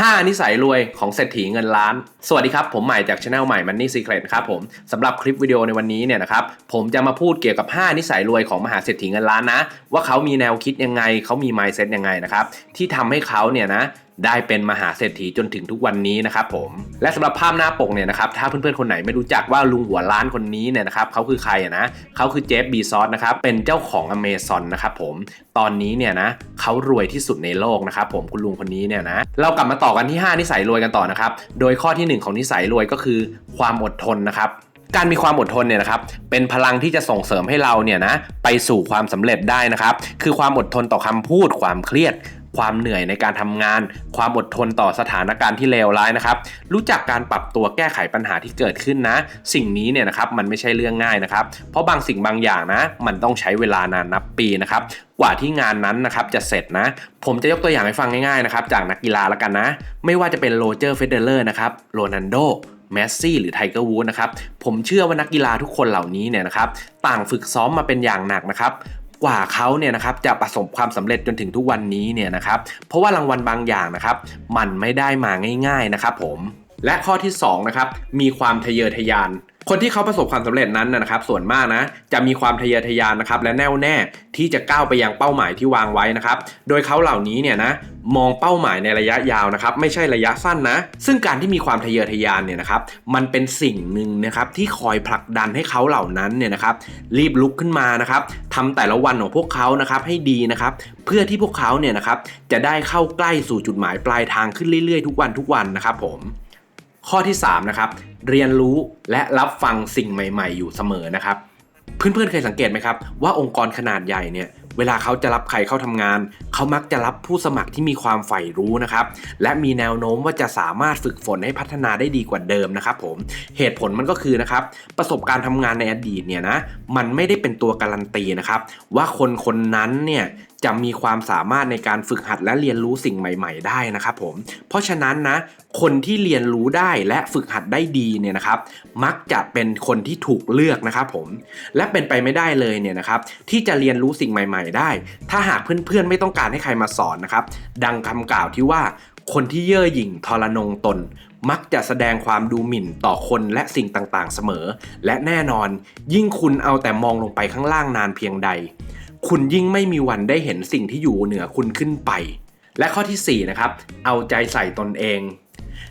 5 นิสัยรวยของเศรษฐีเงินล้าน สวัสดีครับ ผมใหม่จากช anel ใหม่ Money Secret ครับผมสำหรับคลิปวิดีโอในวันนี้เนี่ยนะครับผมจะมาพูดเกี่ยวกับ 5 นิสัยรวยของมหาเศรษฐีเงินล้านนะ ว่าเขามีแนวคิดยังไง เขามี mindset ยังไงนะครับที่ทำให้เขาเนี่ยนะ ได้เป็นมหาเศรษฐีจนถึงทุกวันนี้นะครับผมและสำหรับภาพหน้าปกเนี่ยนะครับถ้าเพื่อนๆคนไหนไม่รู้จักว่าลุงหัวล้านคนนี้เนี่ยนะครับเขาคือใครอะนะเขาคือเจฟบีซอสนะครับเป็นเจ้าของอเมซอนนะครับผมตอนนี้เนี่ยนะเขารวยที่สุดในโลกนะครับผมคุณลุงคนนี้เนี่ยนะเรากลับมาต่อกันที่ 5 นิสัยรวยกันต่อนะครับโดยข้อทีหนึ่1 ของนิสัยรวยก็คือความอดทนนะครับการมีความอดทนเนี่ยนะครับเป็นพลังที่จะส่งเสริมให้เราเนี่ยนะไปสู่ความสำเร็จได้นะครับ คือความอดทนต่อคำพูดความเครียด ความเหนื่อยในการทำงาน ความอดทนต่อสถานการณ์ที่เลวร้ายนะครับ รู้จักการปรับตัวแก้ไขปัญหาที่เกิดขึ้นนะ สิ่งนี้เนี่ยนะครับมันไม่ใช่เรื่องง่ายนะครับ เพราะบางสิ่งบางอย่างนะ มันต้องใช้เวลานานนับปีนะครับกว่าที่งานนั้นนะครับจะเสร็จนะ ผมจะยกตัวอย่างให้ฟังง่ายๆนะครับจากนักกีฬาแล้วกันนะ ไม่ว่าจะเป็นโรเจอร์เฟเดเลอร์นะครับโรนันโดแมสซี่หรือไทเกอร์วูดนะครับ ผมเชื่อว่านักกีฬาทุกคนเหล่านี้เนี่ยนะครับ ต่างฝึกซ้อมมาเป็นอย่างหนักนะครับ กว่าเขาเนี่ยนะครับจะประสบความสำเร็จจนถึงทุกวันนี้เนี่ยนะครับเพราะว่ารางวัลบางอย่างนะครับมันไม่ได้มาง่าย ๆนะครับผม และข้อที่2นะครับมีความทะเยอทะยาน คนที่เขาประสบความสำเร็จนั้นนะครับส่วนมากนะจะมีความทะเยอทะยานนะครับและแน่วแน่ที่จะก้าวไปยังเป้าหมายที่วางไว้นะครับโดยเขาเหล่านี้เนี่ยนะมองเป้าหมายในระยะยาวนะครับไม่ใช่ระยะสั้นนะ ซึ่งการที่มีความทะเยอทะยานเนี่ยนะครับมันเป็นสิ่งหนึ่งนะครับที่คอยผลักดันให้เขาเหล่านั้นเนี่ยนะครับรีบลุกขึ้นมานะครับทำแต่ละวันของพวกเขานะครับให้ดีนะครับเพื่อที่พวกเขาเนี่ยนะครับจะได้เข้าใกล้สู่จุดหมายปลายทางขึ้นเรื่อยๆ ทุกวันทุกวันนะครับผม ข้อที่3นะครับเรียนรู้และรับฟังสิ่งใหม่ ๆ อยู่เสมอนะครับ เพื่อนๆเคยสังเกตไหมครับ ว่าองค์กรขนาดใหญ่เนี่ยเวลาเขาจะรับใครเข้าทำงาน เขามักจะรับผู้สมัครที่มีความใฝ่รู้นะครับ และมีแนวโน้มว่าจะสามารถฝึกฝนให้พัฒนาได้ดีกว่าเดิมนะครับผม เหตุผลมันก็คือนะครับ ประสบการณ์ทำงานในอดีตเนี่ยนะ มันไม่ได้เป็นตัวการันตีนะครับ ว่าคนคนนั้นเนี่ยจะมีความสามารถในการฝึกหัดและเรียนรู้สิ่งใหม่ ๆ ได้นะครับผม เพราะฉะนั้นนะ คนที่เรียนรู้ได้และฝึกหัดได้ดีเนี่ยนะครับ มักจะเป็นคนที่ถูกเลือกนะครับผม และเป็นไปไม่ได้เลยเนี่ยนะครับที่จะเรียนรู้สิ่งใหม่ ๆ ได้ ถ้าหากเพื่อนๆไม่ต้องการให้ใครมาสอนนะครับ ดังคำกล่าวที่ว่าคนที่เย่อหยิ่งทรนงตน มักจะแสดงความดูหมิ่นต่อคนและสิ่งต่างๆ เสมอ และแน่นอน ยิ่งคุณเอาแต่มองลงไปข้างล่างนานเพียงใด คุณยิ่งไม่มีวันได้เห็นสิ่งที่อยู่เหนือคุณขึ้นไป และข้อที่4นะครับเอาใจใส่ตนเอง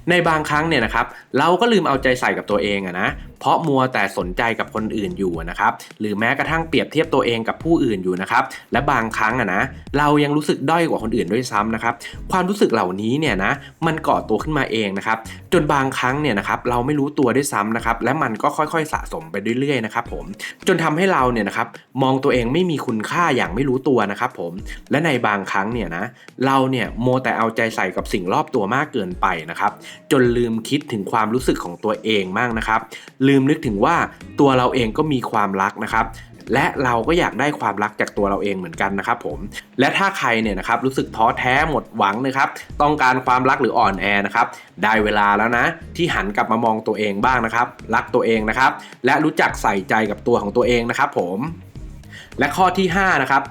ในบางครั้งเนี่ยนะครับเราก็ลืมเอาใจใส่กับตัวเองอะนะ เพราะมัวแต่สนใจกับคนอื่นอยู่นะครับหรือแม้กระทั่งเปรียบเทียบตัวเองกับผู้อื่นอยู่นะครับและบางครั้งอะนะเรายังรู้สึกด้อยกว่าคนอื่นด้วยซ้ำนะครับความรู้สึกเหล่านี้เนี่ยนะมันก่อตัวขึ้นมาเองนะครับจนบางครั้งเนี่ยนะครับเราไม่รู้ตัวด้วยซ้ำนะครับและมันก็ค่อยๆ สะสมไปเรื่อยๆนะครับผมจนทำให้เราเนี่ยนะครับมองตัวเองไม่มีคุณค่าอย่างไม่รู้ตัวนะครับผมและในบางครั้งเนี่ยนะเราเนี่ยโมวแต่เอาใจใส่กับสิ่งรอบตัวมากเกินไปนะครับจนลืมคิดถึงความรู้สึกของตัวเองมากนะครับลืมนึกถึงว่าตัวเราเองก็มีความรักนะครับและเราก็อยากได้ความรักจากตัวเราเองเหมือนกันนะครับผมและถ้าใครเนี่ยนะครับรู้สึกท้อแท้หมดหวังนะครับ ต้องการความรักหรืออ่อนแอนะครับได้เวลาแล้วนะ ที่หันกลับมามองตัวเองบ้างนะครับ รักตัวเองนะครับ และรู้จักใส่ใจกับตัวของตัวเองนะครับผมและข้อที่5นะครับ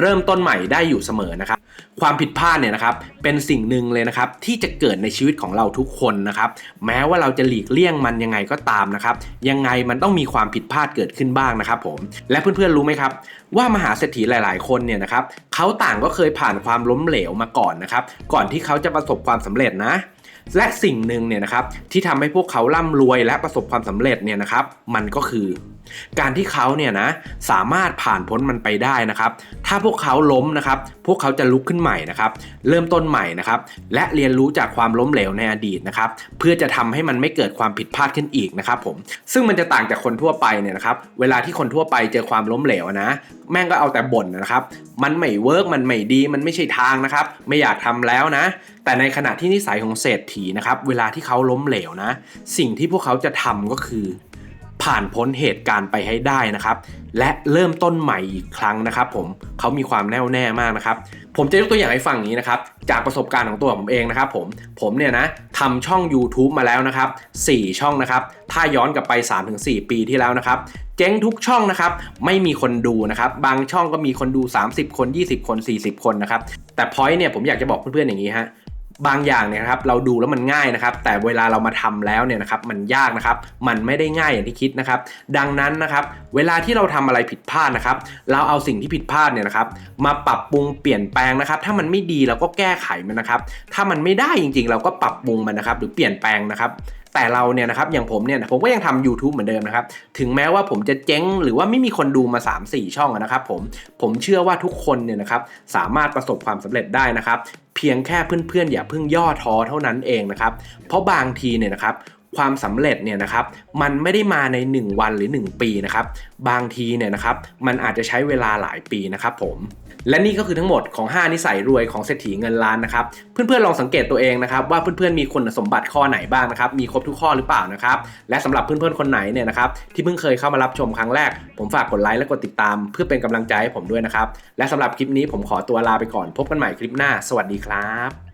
เริ่มต้นใหม่ได้อยู่เสมอนะครับ ความผิดพลาดเนี่ยนะครับเป็นสิ่งหนึ่งเลยนะครับที่จะเกิดในชีวิตของเราทุกคนนะครับ แม้ว่าเราจะหลีกเลี่ยงมันยังไงก็ตามนะครับ ยังไงมันต้องมีความผิดพลาดเกิดขึ้นบ้างนะครับผมและเพื่อนๆรู้ไหมครับ ว่ามหาเศรษฐีหลาย ๆ คนเนี่ยนะครับเขาต่างก็เคยผ่านความล้มเหลวมาก่อนนะครับ ก่อนที่เขาจะประสบความสำเร็จนะ และสิ่งหนึ่งเนี่ยนะครับที่ทำให้พวกเขาร่ำรวยและประสบความสำเร็จเนี่ยนะครับ มันก็คือ การที่เขาเนี่ยนะสามารถผ่านพ้นมันไปได้นะครับ ถ้าพวกเขาล้มนะครับ พวกเขาจะลุกขึ้นใหม่นะครับ เริ่มต้นใหม่นะครับ และเรียนรู้จากความล้มเหลวในอดีตนะครับ เพื่อจะทำให้มันไม่เกิดความผิดพลาดขึ้นอีกนะครับ ผม ซึ่งมันจะต่างจากคนทั่วไปเนี่ยนะครับ เวลาที่คนทั่วไปเจอความล้มเหลวนะแม่งก็เอาแต่บ่นนะครับ มันไม่เวิร์กมันไม่ดี มันไม่ใช่ทางนะครับ ไม่อยากทำแล้วนะ แต่ในขณะที่นิสัยของเศรษฐนะครับเวลาที่เขาล้มเหลวนะ สิ่งที่พวกเขาจะทำก็คือ ผ่านพ้นเหตุการณ์ไปให้ได้นะครับ และเริ่มต้นใหม่อีกครั้งนะครับผมเขามีความแน่วแน่มากนะครับผมจะยกตัวอย่างให้ฟังอย่างนี้นะครับ จากประสบการณ์ของตัวผมเองนะครับผม ผมเนี่ยนะทำช่อง YouTube มาแล้วนะครับ 4 ช่องนะครับ ถ้าย้อนกลับไป 3-4 ปีที่แล้วนะครับ เจ๊งทุกช่องนะครับ ไม่มีคนดูนะครับ บางช่องก็มีคนดู 30 คน 20 คน 40 คนนะครับ แต่พอยต์เนี่ยผมอยากจะบอกเพื่อนๆอย่างนี้ฮะ บางอย่างเนี่ยครับเราดูแล้วมันง่ายนะครับ แต่เวลาเรามาทำแล้วเนี่ยนะครับมันยากนะครับ มันไม่ได้ง่ายอย่างที่คิดนะครับ ดังนั้นนะครับ เวลาที่เราทำอะไรผิดพลาดนะครับ เราเอาสิ่งที่ผิดพลาดเนี่ยนะครับ มาปรับปรุงเปลี่ยนแปลงนะครับ ถ้ามันไม่ดีเราก็แก้ไขมันนะครับ ถ้ามันไม่ได้จริงๆ เราก็ปรับปรุงมันนะครับ หรือเปลี่ยนแปลงนะครับแต่เราเนี่ยนะครับอย่างผมเนี่ยผมก็ยังทำ YouTube เหมือนเดิมนะครับ ถึงแม้ว่าผมจะเจ๊งหรือว่าไม่มีคนดูมา 3-4 ช่องนะครับผมผมเชื่อว่าทุกคนเนี่ยนะครับสามารถประสบความสำเร็จได้นะครับ เพียงแค่เพื่อนๆ อย่าเพิ่งย่อท้อเท่านั้นเองนะครับ เพราะบางทีเนี่ยนะครับ ความสำเร็จเนี่ยนะครับมันไม่ได้มาใน 1 วันหรือ 1 ปีนะครับบางทีเนี่ยนะครับมันอาจจะใช้เวลาหลายปีนะครับผมและนี่ก็คือทั้งหมดของ 5 นิสัยรวยของเศรษฐีเงินล้านนะครับเพื่อนๆลองสังเกตตัวเองนะครับว่าเพื่อนๆมีคุณสมบัติข้อไหนบ้างนะครับมีครบทุกข้อหรือเปล่านะครับและสำหรับเพื่อนๆคนไหนเนี่ยนะครับที่เพิ่งเคยเข้ามารับชมครั้งแรก ผมฝากกดไลค์และกดติดตาม เพื่อเป็นกำลังใจให้ผมด้วยนะครับและสำหรับคลิปนี้ผมขอตัวลาไปก่อนพบกันใหม่คลิปหน้า สวัสดีครับ